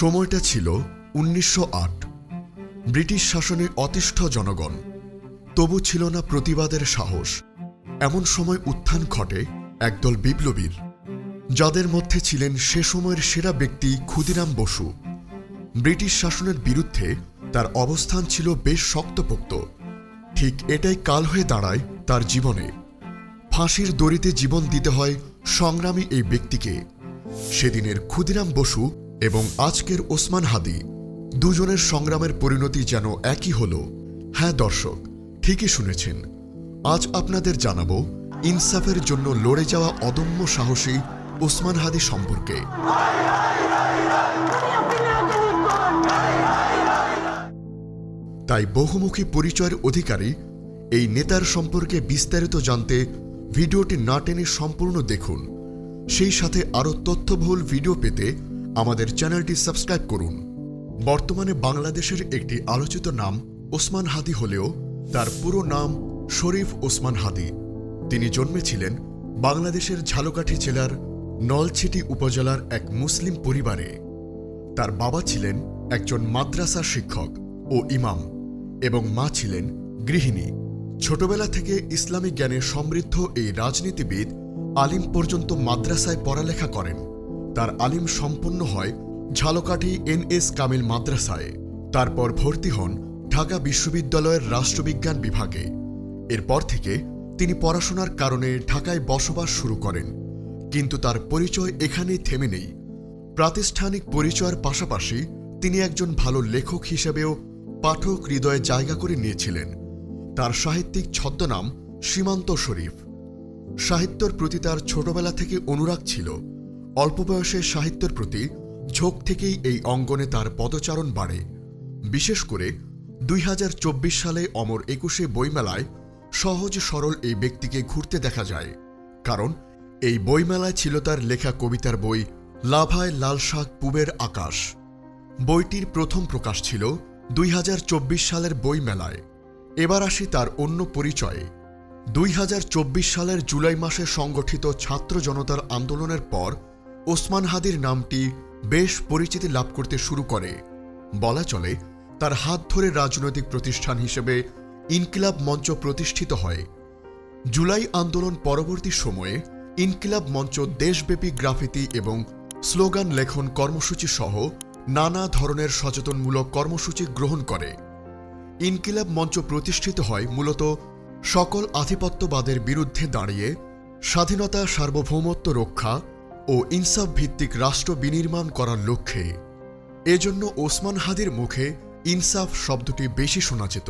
সময়টা ছিল উনিশশো আট। ব্রিটিশ শাসনে অতিষ্ঠ জনগণ। তবু ছিল না প্রতিবাদের সাহস। এমন সময় উত্থান ঘটে একদল বিপ্লবীর। যাদের মধ্যে ছিলেন সে সময়ের সেরা ব্যক্তি ক্ষুদিরাম বসু। ব্রিটিশ শাসনের বিরুদ্ধে তার অবস্থান ছিল বেশ শক্তপোক্ত। ঠিক এটাই কাল হয়ে দাঁড়ায় তার জীবনে। ফাঁসির দড়িতে জীবন দিতে হয় সংগ্রামী এই ব্যক্তিকে। সেদিনের ক্ষুদিরাম বসু এবং আজকের ওসমান হাদি দুজনের সংগ্রামের পরিণতি যেন একই হল। হ্যাঁ দর্শক, ঠিকই শুনেছেন। আজ আপনাদের জানাব ইনসাফের জন্য লড়ে যাওয়া অদম্য সাহসী ওসমান হাদি সম্পর্কে। তাই বহুমুখী পরিচয়ের অধিকারী এই নেতার সম্পর্কে বিস্তারিত জানতে ভিডিওটি না টেনে সম্পূর্ণ দেখুন। সেই সাথে আরও তথ্যবহুল ভিডিও পেতে আমাদের চ্যানেলটি সাবস্ক্রাইব করুন। বর্তমানে বাংলাদেশের একটি আলোচিত নাম ওসমান হাদি হলেও তার পুরো নাম শরীফ ওসমান হাদি। তিনি জন্মেছিলেন বাংলাদেশের ঝালকাঠি জেলার নলছিটি উপজেলার এক মুসলিম পরিবারে। তার বাবা ছিলেন একজন মাদ্রাসা শিক্ষক ও ইমাম এবং মা ছিলেন গৃহিণী। ছোটবেলা থেকে ইসলামী জ্ঞানে সমৃদ্ধ এই রাজনীতিবিদ আলিম পর্যন্ত মাদ্রাসায় পড়ালেখা করেন। তার আলিম সম্পন্ন হয় ঝালকাঠি এন এস কামিল মাদ্রাসায়। তারপর ভর্তি হন ঢাকা বিশ্ববিদ্যালয়ের রাষ্ট্রবিজ্ঞান বিভাগে। এরপর থেকে তিনি পড়াশোনার কারণে ঢাকায় বসবাস শুরু করেন। কিন্তু তার পরিচয় এখানেই থেমে নেই। প্রাতিষ্ঠানিক পরিচয়ের পাশাপাশি তিনি একজন ভালো লেখক হিসেবেও পাঠক হৃদয়ে জায়গা করে নিয়েছিলেন। তার সাহিত্যিক ছদ্মনাম সীমান্ত শরীফ। সাহিত্যর প্রতি তার ছোটবেলা থেকে অনুরাগ ছিল। অল্প বয়সে সাহিত্যের প্রতি ঝোঁক থেকেই এই অঙ্গনে তার পদচারণ বাড়ে। বিশেষ করে দুই হাজার চব্বিশ সালে অমর একুশে বইমেলায় সহজ সরল এই ব্যক্তিকে ঘুরতে দেখা যায়। কারণ এই বইমেলায় ছিল তার লেখা কবিতার বই লাভায় লাল শাক পুবের আকাশ। বইটির প্রথম প্রকাশ ছিল দুই হাজার চব্বিশ সালের বইমেলায়। এবার আসি তার অন্য পরিচয়ে। দুই হাজার চব্বিশ সালের জুলাই মাসে সংগঠিত ছাত্র জনতার আন্দোলনের পর ওসমান হাদির নামটি বেশ পরিচিতি লাভ করতে শুরু করে। বলা চলে, তার হাত ধরে রাজনৈতিক প্রতিষ্ঠান হিসেবে ইনকিলাব মঞ্চ প্রতিষ্ঠিত হয়। জুলাই আন্দোলন পরবর্তী সময়ে ইনকিলাব মঞ্চ দেশব্যাপী গ্রাফিতি এবং স্লোগান লেখন কর্মসূচি সহ নানা ধরনের সচেতনমূলক কর্মসূচি গ্রহণ করে। ইনকিলাব মঞ্চ প্রতিষ্ঠিত হয় মূলত সকল আধিপত্যবাদের বিরুদ্ধে দাঁড়িয়ে স্বাধীনতা সার্বভৌমত্ব রক্ষা ও ইনসাফ ভিত্তিক রাষ্ট্র বিনির্মাণ করার লক্ষ্যে। এজন্য ওসমান হাদির মুখে ইনসাফ শব্দটি বেশি শোনা যেত।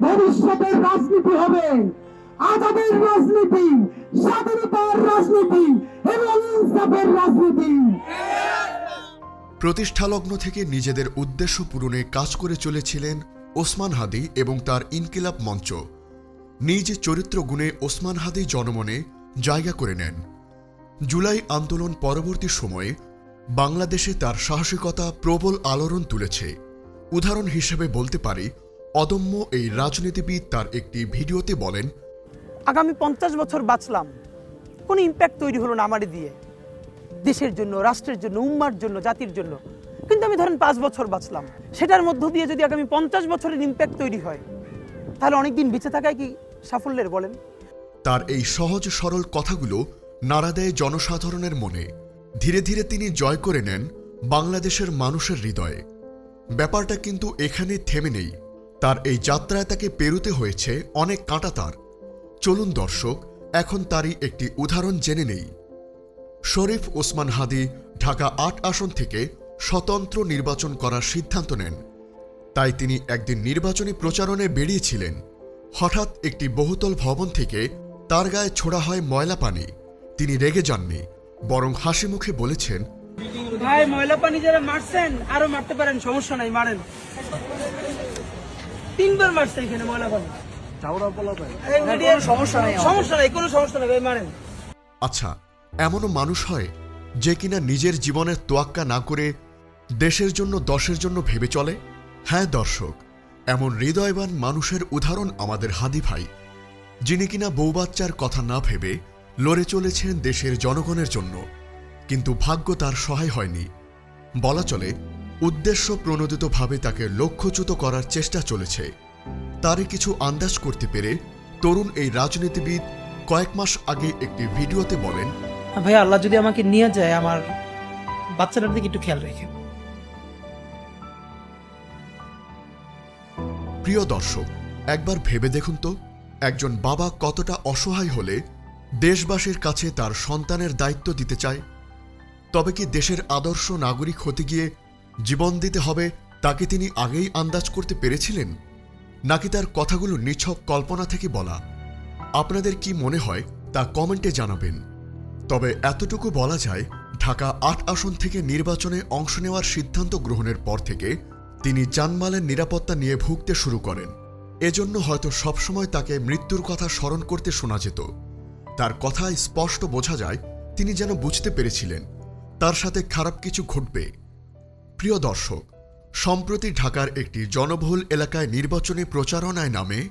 ভবিষ্যতের রাজনীতি হবে। আজাদের রাজনীতি স্বাধীনতার রাজনীতি এবং ইনসাফের রাজনীতি। প্রতিষ্ঠালগ্ন থেকে নিজেদের উদ্দেশ্য পূরণে কাজ করে চলেছিলেন ওসমান হাদি এবং তার ইনকিলাব মঞ্চ। নিজ চরিত্র গুণে ওসমান হাদি জনমনে জায়গা করে নেন। জুলাই আন্দোলন পরবর্তী সময়ে বাংলাদেশে তার সাহসিকতা প্রবল আলোড়ন তুলেছে। উদাহরণ হিসেবে বলতে পারি অদম্য এই রাজনীতিবিদ তার একটি ভিডিওতে বলেন আগামী পঞ্চাশ বছর বাঁচলাম। কোনো ইম্প্যাক্ট তৈরি হলো না আমারে দিয়ে। দেশের জন্য রাষ্ট্রের জন্য উম্মার জন্য জাতির জন্য। কিন্তু আমি ধরেন পাঁচ বছর বাঁচলাম। সেটার মধ্য দিয়ে যদি আগামী পঞ্চাশ বছরের ইম্প্যাক্ট তৈরি হয় তাহলে অনেকদিন বেঁচে থাকায় কি সাফল্যের বলেন? তার এই সহজ সরল কথাগুলো নাড়া দেয় জনসাধারণের মনে ধীরে ধীরে তিনি জয় করে নেন বাংলাদেশের মানুষের হৃদয়ে। ব্যাপারটা কিন্তু এখানে থেমে নেই। তার এই যাত্রায় তাকে পেরুতে হয়েছে অনেক কাঁটাতার চলুন দর্শক, এখন তারই একটি উদাহরণ জেনে নেই। শরীফ ওসমান হাদি ঢাকা আট আসন থেকে স্বতন্ত্র নির্বাচন করার সিদ্ধান্ত নেন। তাই তিনি একদিন নির্বাচনী প্রচারণে বেরিয়েছিলেন। হঠাৎ একটি বহুতল ভবন থেকে তার গায়ে ছোড়া হয় ময়লা পানি। তিনি রেগে যাননি বরং হাসি মুখে বলেছেন ভাই ময়লা পানি যারা মারছেন আরও মারতে পারেন সমস্যা নাই মারেন। তিনবার মারছে এখানে ময়লা পানি আচ্ছা এমনও মানুষ হয় যে কিনা নিজের জীবনের তোয়াক্কা না করে দেশের জন্য দশের জন্য ভেবে চলে? হ্যাঁ দর্শক এমন হৃদয়বান মানুষের উদাহরণ আমাদের হাদি ভাই যিনি কিনা বৌবাচ্চার কথা না ভেবে লড়ে চলেছেন দেশের জনগণের জন্য। কিন্তু ভাগ্য তার সহায় হয়নি। বলা চলে উদ্দেশ্য প্রণোদিতভাবে তাকে লক্ষ্যচ্যুত করার চেষ্টা চলেছে। তারই কিছু আন্দাজ করতে পেরে তরুণ এই রাজনীতিবিদ কয়েক মাস আগে একটি ভিডিওতে বলেন ভাই আল্লাহ যদি আমাকে নিয়ে যায় আমার বাচ্চাটার দিকে একটু খেয়াল রেখে প্রিয় দর্শক একবার ভেবে দেখুন তো একজন বাবা কতটা অসহায় হলে দেশবাসীর কাছে তার সন্তানের দায়িত্ব দিতে চায়, তবে কি দেশের আদর্শ নাগরিক হতে গিয়ে জীবন দিতে হবে তাকে তিনি আগেই আন্দাজ করতে পেরেছিলেন? নাকি তার কথাগুলো নিছক কল্পনা থেকে বলা? আপনাদের কি মনে হয় তা কমেন্টে জানাবেন। তবে এতটুকু বলা যায়, ঢাকা আট আসন থেকে নির্বাচনে অংশ নেওয়ার সিদ্ধান্ত গ্রহণের পর থেকে তিনি জানমালের নিরাপত্তা নিয়ে ভুগতে শুরু করেন। এজন্য হয়তো সবসময় তাকে মৃত্যুর কথা স্মরণ করতে শোনা যেত। তার কথায় স্পষ্ট বোঝা যায়, তিনি যেন বুঝতে পেরেছিলেন, তার সাথে খারাপ কিছু ঘটবে। প্রিয় দর্শক, সম্প্রতি ঢাকার একটি জনবহুল এলাকায় নির্বাচনী প্রচারণায় নামে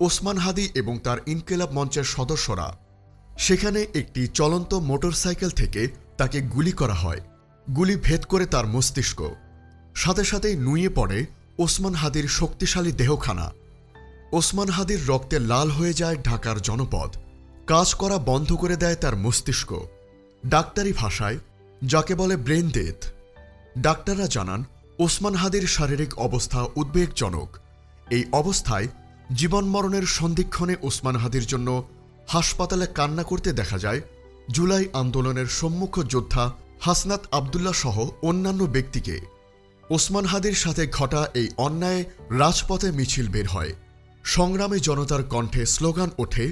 ওসমান হাদি এবং তার ইনকেলাব মঞ্চের সদস্যরা, সেখানে একটি চলন্ত মোটরসাইকেল থেকে তাকে গুলি করা হয়। গুলি ভেদ করে তার মস্তিষ্ক। সাথে সাথেই নুয়ে পড়ে ওসমান হাদির শক্তিশালী দেহখানা। ওসমান হাদির রক্তে লাল হয়ে যায় ঢাকার জনপদ। কাজ করা বন্ধ করে দেয় তার মস্তিষ্ক। ডাক্তারি ভাষায়, যাকে বলে ব্রেন ডেথ। ডাক্তাররা জানান, ওসমান হাদির শারীরিক অবস্থা উদ্বেগজনক। এই অবস্থায় জীবন মরণের সন্ধিক্ষণে ওসমান হাদির জন্য হাসপাতালে কান্না করতে দেখা যায় জুলাই আন্দোলনের সম্মুখ যোদ্ধা হাসনাত আবদুল্লাহ সহ অন্যান্য ব্যক্তিকে। ওসমান হাদির সাথে ঘটা এই অন্যায় রাজপথে মিছিল বের হয়। সংগ্রামে জনতার কণ্ঠে স্লোগান ওঠে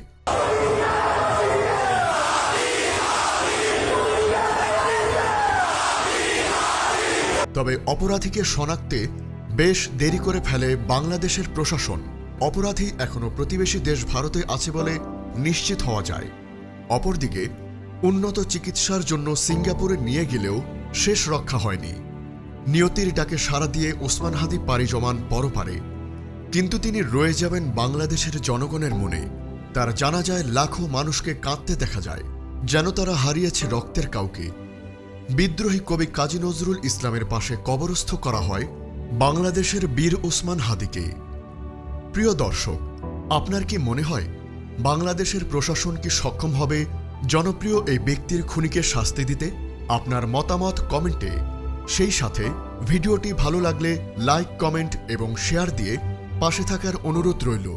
তবে অপরাধীকে শনাক্তে বেশ দেরি করে ফেলে বাংলাদেশের প্রশাসন। অপরাধী এখনও প্রতিবেশী দেশ ভারতে আছে বলে নিশ্চিত হওয়া যায়। অপরদিকে, উন্নত চিকিৎসার জন্য সিঙ্গাপুরে নিয়ে গেলেও শেষ রক্ষা হয়নি। নিয়তির ডাকে সাড়া দিয়ে ওসমান হাদি পাড়ি জমান পরপারে। কিন্তু তিনি রয়ে যাবেন বাংলাদেশের জনগণের মনে। তার জানা যায়, লাখো মানুষকে কাঁদতে দেখা যায়, যেন তারা হারিয়েছে রক্তের কাউকে। বিদ্রোহী কবি কাজী নজরুল ইসলামের পাশে কবরস্থ করা হয় বাংলাদেশের বীর ওসমান হাদিকে। প্রিয় দর্শক, আপনার কি মনে হয় বাংলাদেশের প্রশাসন কি সক্ষম হবে জনপ্রিয় এই ব্যক্তির খুনিকে শাস্তি দিতে? আপনার মতামত কমেন্টে। সেই সাথে ভিডিওটি ভালো লাগলে লাইক, কমেন্ট এবং শেয়ার দিয়ে পাশে থাকার অনুরোধ রইল।